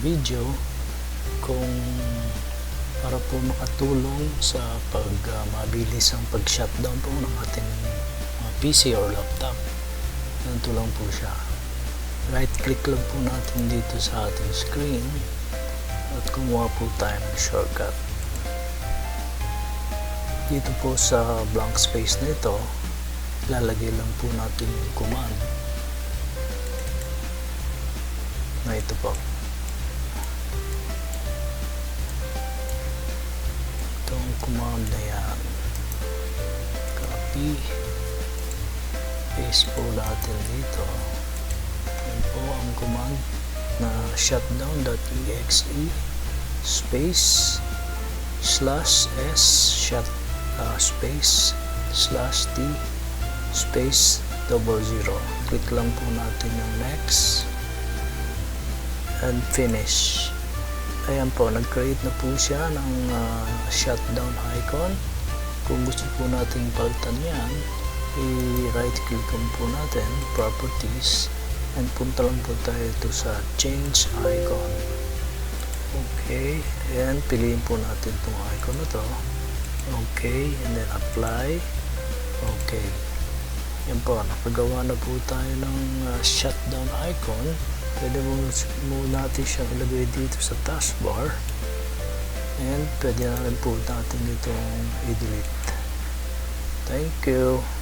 video kung para po makatulong sa pag uh, mabilis ang pag-shutdown po ng ating mga PC or laptop. Ganito lang po siya. Right click lang po natin dito sa ating screen at kumuha po tayo ng shortcut. Dito po sa blank space na ito, lalagay lang po natin yung command na ito po. Command na yan. Copy. Paste po natin dito. Yan po ang command na shutdown.exe space slash s shut uh, space slash t space double zero. Click lang po natin yung next and finish. Ayan po, nag-create na po siya ng uh, shutdown icon. Kung gusto po natin palitan yan, i-right click po natin, properties, and punta lang po tayo ito sa change icon. Okay, ayan, piliin po natin itong icon na to. Okay, and then apply. Okay. Yan po, nakagawa na po tayo ng uh, shutdown icon. Pwede mo, mo natin siyang ilagay dito sa taskbar. And pwede na rin po natin itong i-delete. Thank you.